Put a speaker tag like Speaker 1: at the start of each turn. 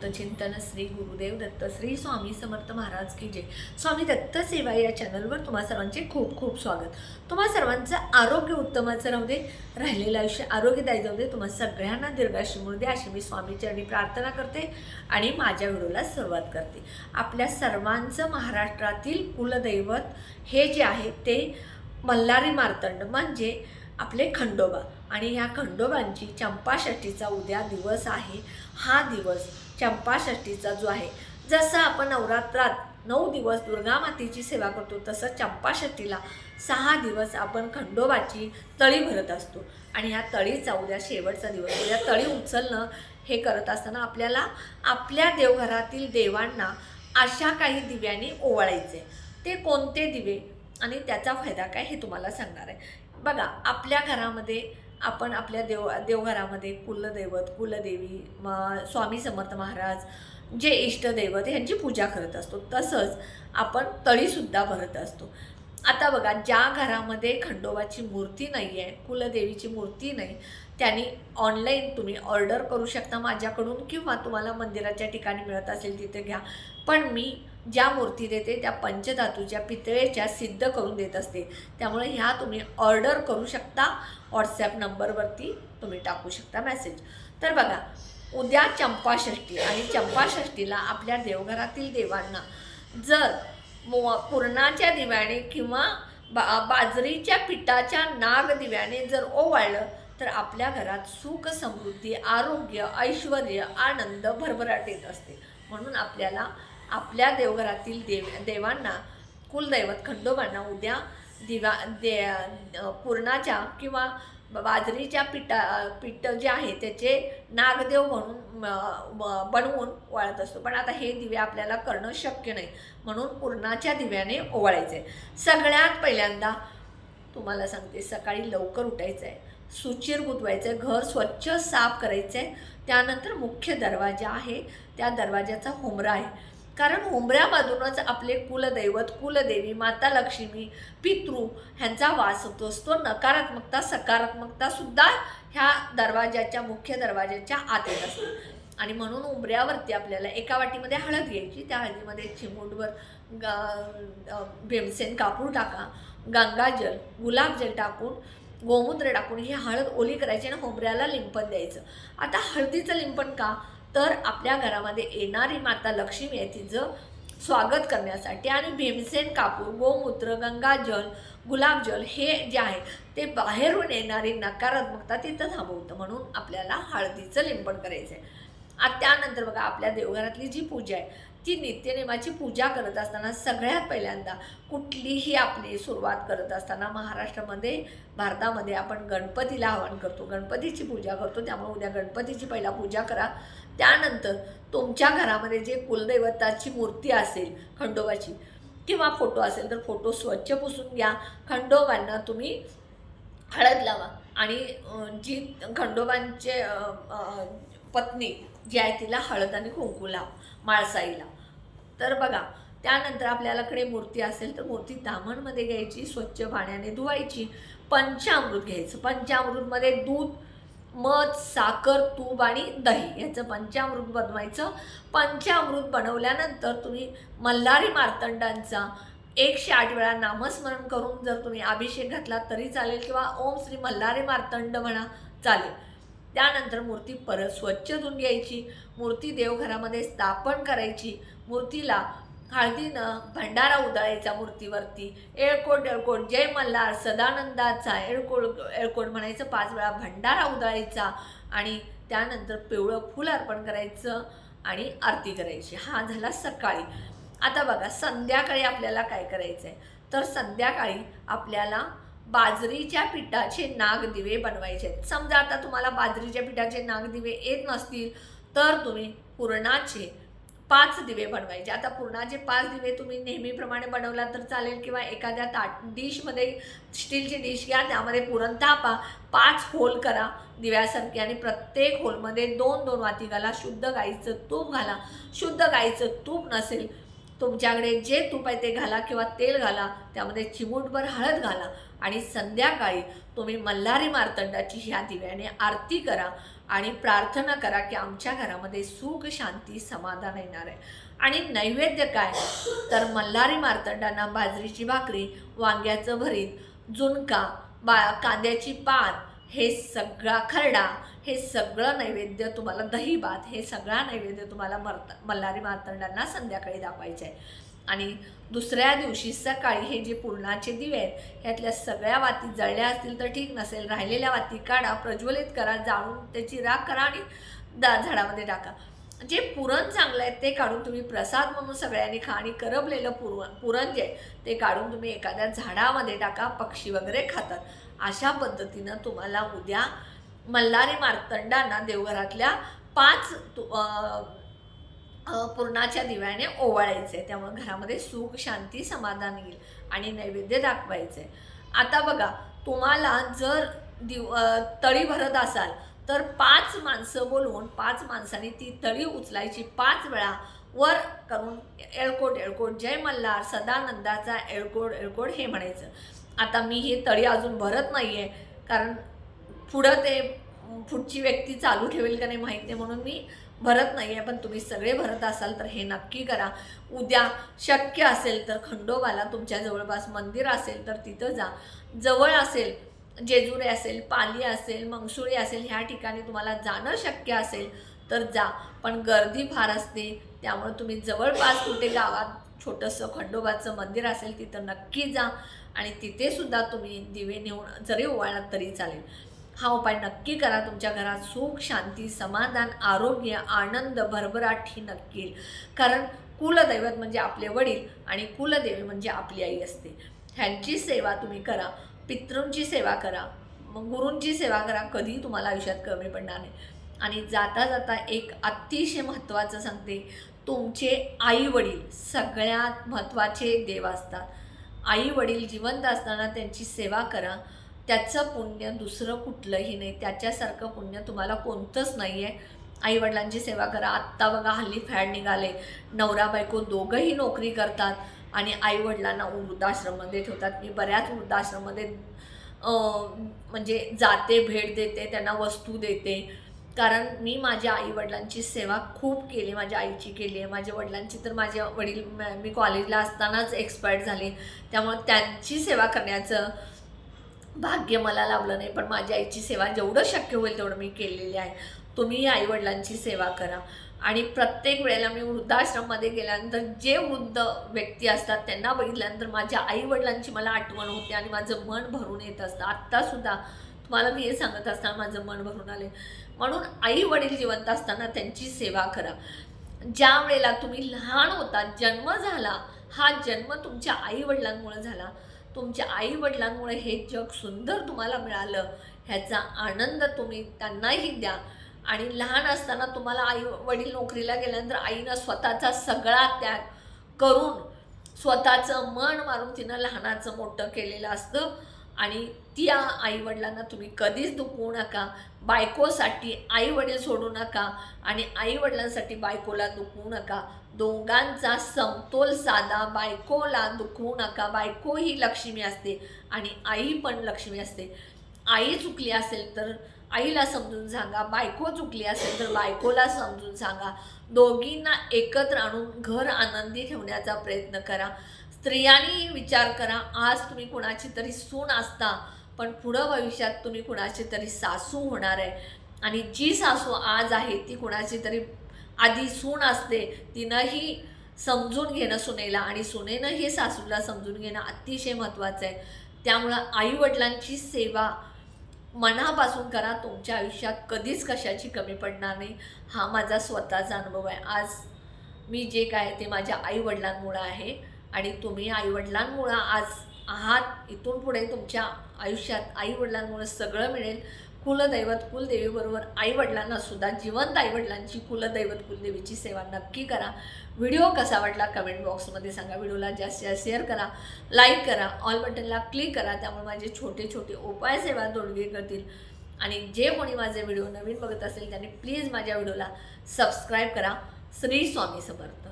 Speaker 1: भक्तचिंतन श्री गुरुदेव दत्त श्री स्वामी समर्थ महाराज की जय. स्वामी दत्त सेवा या चॅनलवर तुम्हा सर्वांचे खूप खूप स्वागत. तुम्हा सर्वांचं आरोग्य उत्तमाचं राहू दे राहिलेलं आयुष्य आरोग्यदायी जाऊ दे तुम्हा सगळ्यांना दीर्घाशी मिळू दे अशी मी स्वामीचरणी प्रार्थना करते आणि माझ्या व्हिडिओला सुरुवात करते. आपल्या सर्वांचं महाराष्ट्रातील कुलदैवत हे जे आहे ते मल्हारी मार्तंड म्हणजे आपले खंडोबा. आणि ह्या खंडोबांची चंपाषष्ठीचा उद्या दिवस आहे. हा दिवस चंपाषष्ठीचा जो आहे. जसं आपण नवरात्रात नऊ दिवस दुर्गा मातेची सेवा करतो तसं चंपाषष्ठीला सहा दिवस आपण खंडोबाची तळी भरत असतो. आणि ह्या तळीचा उद्या शेवटचा दिवस. म्हणजे उद्या तळी उचलणं हे करत असताना आपल्याला आपल्या देवघरातील देवांना अशा काही दिव्यांनी ओवाळायचे. ते कोणते दिवे? आणि त्याचा फायदा काय हे तुम्हाला सांगणार आहे. बघा आपल्या घरामध्ये आपण आपल्या देव देवघरामध्ये कुलदैवत कुलदेवी स्वामी समर्थ महाराज जे इष्टदैवत ह्यांची पूजा करत असतो. तसंच आपण तळीसुद्धा भरत असतो. आता बघा ज्या घरामध्ये खंडोबाची मूर्ती नाही आहे कुलदेवीची मूर्ती नाही त्यांनी ऑनलाईन तुम्ही ऑर्डर करू शकता माझ्याकडून किंवा तुम्हाला मंदिराच्या ठिकाणी मिळत असेल तिथे घ्या. पण मी ज्या मूर्ती देते त्या पंचधातूच्या पितळेच्या सिद्ध करून देत असते. त्यामुळे ह्या तुम्ही ऑर्डर करू शकता. व्हॉट्सॲप नंबरवरती तुम्ही टाकू शकता मेसेज तर बघा उद्या चंपाषष्ठी आणि चंपाषष्ठीला आपल्या देवघरातील देवांना जर मो पुरणाच्या दिव्याने किंवा बा बाजरीच्या पिठाच्या नाग दिव्याने जर ओवाळलं तर आपल्या घरात सुख समृद्धी आरोग्य ऐश्वर आनंद भरभराट येत असते. म्हणून आपल्याला आपल्या देवघरातील देव देवांना कुलदैवत खंडोबांना उद्या दिवा दे पूर्णाच्या किंवा बाजरीच्या पिठा पीठ जे आहे त्याचे नागदेव म्हणून बनवून वाळत असतो. पण आता हे दिवे आपल्याला करणं शक्य नाही. म्हणून पूर्णाच्या दिव्याने ओवाळायचे. सगळ्यात पहिल्यांदा तुम्हाला सांगते सकाळी लवकर उठायचं आहे सुचिर गुतवायचं आहे घर स्वच्छ साफ करायचं आहे त्यानंतर मुख्य दरवाजा आहे. त्या दरवाजाचा हुमरा आहे. कारण हुमऱ्यामधूनच आपले कुलदैवत कुलदेवी माता लक्ष्मी पितृ ह्यांचा वास होतो. असतो नकारात्मकता सकारात्मकता सुद्धा ह्या दरवाजाच्या मुख्य दरवाजाच्या आत येत असते. आणि म्हणून उंबऱ्यावरती आपल्याला एका वाटीमध्ये हळद घ्यायची त्या हळदीमध्ये चिमूटभर गा भीमसेन कापूर टाका गंगाजल गुलाबजल टाकून गोमूत्र टाकून ही हळद ओली करायची आणि होंबऱ्याला लिंपण द्यायचं. आता हळदीचं लिंपण का? तर आपल्या घरामध्ये येणारी माता लक्ष्मी आहे तिचं स्वागत करण्यासाठी. आणि भीमसेन कापूर गोमूत्र गंगाजल गुलाबजल हे जे आहे ते बाहेरून येणारी नकारात्मकता तिथं थांबवतं. म्हणून आपल्याला हळदीचं लिंपण करायचं आहे आता त्यानंतर बघा आपल्या देवघरातली जी पूजा आहे ती नित्यनेमाची पूजा करत असताना सगळ्यात पहिल्यांदा कुठलीही आपली सुरुवात करत असताना महाराष्ट्रामध्ये भारतामध्ये आपण गणपतीला आवाहन करतो. गणपतीची पूजा करतो. त्यामुळे उद्या गणपतीची पहिला पूजा करा. त्यानंतर तुमच्या घरामध्ये जे कुलदैवताची मूर्ती असेल खंडोबाची किंवा फोटो असेल तर फोटो स्वच्छ पुसून घ्या. खंडोबांना तुम्ही हळद लावा. आणि जी खंडोबांचे पत्नी जी आहे तिला हळद आणि कुंकू लाव माळसाईला. तर बघा त्यानंतर आपल्याकडे मूर्ती असेल तर मूर्ती दामणमध्ये घ्यायची स्वच्छ पाण्याने धुवायची पंचामृत घ्यायचं. पंचामृतमध्ये दूध मध साखर तूप आणि दही याचं पंचामृत बनवायचं. पंचामृत बनवल्यानंतर तुम्ही मल्हारी मार्तंडांचा एकशे आठ वेळा नामस्मरण करून जर तुम्ही अभिषेक घातला तरी चालेल किंवा ओम श्री मल्हारी मार्तंड म्हणा चालेल. त्यानंतर मूर्ती परत स्वच्छ धुवून घ्यायची मूर्ती देवघरामध्ये स्थापन करायची मूर्तीला हळदीनं भंडारा उधळायचा मूर्तीवरती. एळकोट एळकोट जय मल्हार सदानंदाचा एळकोट एळकोट म्हणायचं. पाच वेळा भंडारा उधळायचा आणि त्यानंतर पिवळं फूल अर्पण करायचं आणि आरती करायची. हा झाला सकाळी. आता बघा संध्याकाळी आपल्याला काय करायचं आहे तर संध्याकाळी आपल्याला बाजरीच्या पिठाचे नागदिवे बनवायचे आहेत. समजा आता तुम्हाला बाजरीच्या पिठाचे नागदिवे येत नसतील तर तुम्ही पुरणाचे पाच दिवे बनवायचे. आता पुरणाचे पाच दिवे तुम्ही नेहमीप्रमाणे बनवला तर चालेल किंवा एखाद्या ताट डिशमध्ये स्टीलची डिश घ्या त्यामध्ये पुरण तापा पाच होल करा दिव्यासारखे आणि प्रत्येक होलमध्ये दोन दोन वाती घाला शुद्ध गाईचं तूप घाला. शुद्ध गाईचं तूप नसेल तुमच्याकडे जे तूप आहे ते घाला किंवा तेल घाला त्यामध्ये चिमूटभर हळद घाला आणि संध्याकाळी तुम्ही मल्हारी मार्तंडाची ह्या दिव्याने आरती करा. आणि प्रार्थना करा की आमच्या घरामध्ये सुख शांती समाधान येणार आहे. आणि नैवेद्य काय? तर मल्हारी मार्तंडांना बाजरीची भाकरी वांग्याचं भरीत झुणका बा कांद्याची पात हे सगळा खरडा हे सगळं नैवेद्य तुम्हाला दही भात हे सगळा नैवेद्य तुम्हाला मर्त मल्हारी मार्तंडांना संध्याकाळी दाखवायचं आहे आणि दुसऱ्या दिवशी सकाळी हे जे पूर्णाचे दिवे आहेत ह्यातल्या सगळ्या वाती जळल्या असतील तर ठीक नसेल. राहिलेल्या वाती काढा प्रज्वलित करा जाळून त्याची राख करा आणि दा झाडामध्ये टाका. जे पुरण चांगलं आहे ते काढून तुम्ही प्रसाद म्हणून सगळ्यांनी खा आणि करबलेलं पुरण पुरण जे आहे ते काढून तुम्ही एखाद्या झाडामध्ये टाका पक्षी वगैरे खातात. अशा पद्धतीनं तुम्हाला उद्या मल्हारी मार्तंडांना देवघरातल्या पाच तु- पूर्णाच्या दिव्याने ओवाळायचं. आहे त्यामुळे घरामध्ये सुख शांती समाधान येईल आणि नैवेद्य दाखवायचं. आहे आता बघा तुम्हाला जर दिव तळी भरत असाल तर पाच माणसं बोलवून पाच माणसांनी ती तळी उचलायची पाच वेळा. वर करून एळकोट एळकोट जय मल्हार सदानंदाचा एळकोट एळकोट हे म्हणायचं. आता मी ही तळी अजून भरत नाही आहे कारण पुढं ते पुढची व्यक्ती चालू ठेवेल का नाही माहीत नाही म्हणून मी भरत नाही आहे पण तुम्ही सगळे भरत असाल तर हे नक्की करा. उद्या शक्य असेल तर खंडोबाला तुमच्या जवळपास मंदिर असेल तर तिथं जा. जवळ असेल जेजुरी असेल पाली असेल मंगसुळी असेल ह्या ठिकाणी तुम्हाला जाणं शक्य असेल तर जा. पण गर्दी फार असते त्यामुळे तुम्ही जवळपास कुठे गावात छोटंसं खंडोबाचं मंदिर असेल तिथं नक्की जा. आणि तिथेसुद्धा तुम्ही दिवे नेऊन जरी ओवाळलात तरी चालेल. हा उपाय नक्की करा. तुमच्या घरात सुख शांती समाधान आरोग्य आनंद भरभराट ही नक्की येईल. कारण कुलदैवत म्हणजे आपले वडील आणि कुलदेवी म्हणजे आपली आई असते. ह्यांची सेवा तुम्ही करा. पितृंची सेवा करा. मग गुरूंची सेवा करा. कधी तुम्हाला आयुष्यात कमी पडणार नाही. आणि जाता जाता एक अतिशय महत्त्वाचं सांगते. तुमचे आई वडील सगळ्यात महत्त्वाचे देव असतात. आई वडील जिवंत असताना त्यांची सेवा करा. त्याचं पुण्य दुसरं कुठलंही नाही. त्याच्यासारखं पुण्य तुम्हाला कोणतंच नाही आहे आईवडिलांची सेवा करा. आत्ता बघा हल्ली फॅड निघाले. नवरा बायको दोघंही नोकरी करतात आणि आईवडिलांना वृद्धाश्रममध्ये ठेवतात. मी बऱ्याच वृद्धाश्रममध्ये म्हणजे जाते भेट देते त्यांना वस्तू देते. कारण मी माझ्या आईवडिलांची सेवा खूप केली. माझ्या आईची केली आहे. माझ्या वडिलांची तर माझे वडील मी कॉलेजला असतानाच एक्सपायर्ड झाले. त्यामुळे त्यांची सेवा करण्याचं भाग्य मला लावलं नाही पण माझ्या आईची सेवा जेवढं शक्य होईल तेवढं मी केलेली आहे. तुम्ही आईवडिलांची सेवा करा. आणि प्रत्येक वेळेला मी वृद्धाश्रममध्ये गेल्यानंतर जे वृद्ध व्यक्ती असतात त्यांना बघितल्यानंतर माझ्या आईवडिलांची मला आठवण होते आणि माझं मन भरून येत असतं. आत्तासुद्धा तुम्हाला मी हे सांगत असताना माझं मन भरून आले म्हणून आई वडील जिवंत असताना त्यांची सेवा करा. ज्या वेळेला तुम्ही लहान होता जन्म झाला हा जन्म तुमच्या आईवडिलांमुळे झाला. तुमच्या आई वडिलांमुळे हे जग सुंदर तुम्हाला मिळालं ह्याचा आनंद तुम्ही त्यांनाही द्या. आणि लहान असताना तुम्हाला आई वडील नोकरीला गेल्यानंतर आईनं स्वतःचा सगळा त्याग करून स्वतःचं मन मारून तिनं लहानाचं मोठं केलेलं असतं. आणि त्या आईवडिलांना तुम्ही कधीच दुखवू नका. बायकोसाठी आईवडील सोडू नका आणि आईवडिलांसाठी बायकोला दुखवू नका. दोघांचा समतोल साधा बायकोला दुखवू नका. बायको ही लक्ष्मी असते आणि आई पण लक्ष्मी असते. आई चुकली असेल तर आईला समजून सांगा. बायको चुकली असेल तर बायकोला समजून सांगा. दोघींना एकत्र आणून घर आनंदी ठेवण्याचा प्रयत्न करा. स्त्रियांनी विचार करा आज तुम्ही कुणाची तरी सून असता पण पुढं भविष्यात तुम्ही कुणाची तरी सासू होणार आहे. आणि जी सासू आज आहे ती कुणाची तरी आधी सून असते तिनंही समजून घेणं सुनेला आणि सुनेनं हे सासूला समजून घेणं अतिशय महत्त्वाचं आहे. त्यामुळं आईवडिलांची सेवा मनापासून करा तुमच्या आयुष्यात कधीच कशाची कमी पडणार नाही. हा माझा स्वतःचा अनुभव आहे. आज मी जे काय ते माझ्या आईवडिलांमुळं आहे. आणि तुम्ही आईवडिलांमुळं आज आहात इथून पुढे तुमच्या आयुष्यात आईवडिलांमुळे सगळं मिळेल. कुलदैवत कुलदेवीबरोबर आईवडिलांना सुद्धा जिवंत आईवडिलांची कुलदैवत कुलदेवीची सेवा नक्की करा. व्हिडिओ कसा वाटला कमेंट बॉक्समध्ये सांगा. व्हिडिओला जास्तीत जास्त शेअर करा लाईक करा ऑल बटनला क्लिक करा त्यामुळे माझे छोटे छोटे उपाय सेवा तोडगे करतील. आणि जे कोणी माझे व्हिडिओ नवीन बघत असेल त्यांनी प्लीज माझ्या व्हिडिओला सबस्क्राईब करा. श्री स्वामी समर्थ.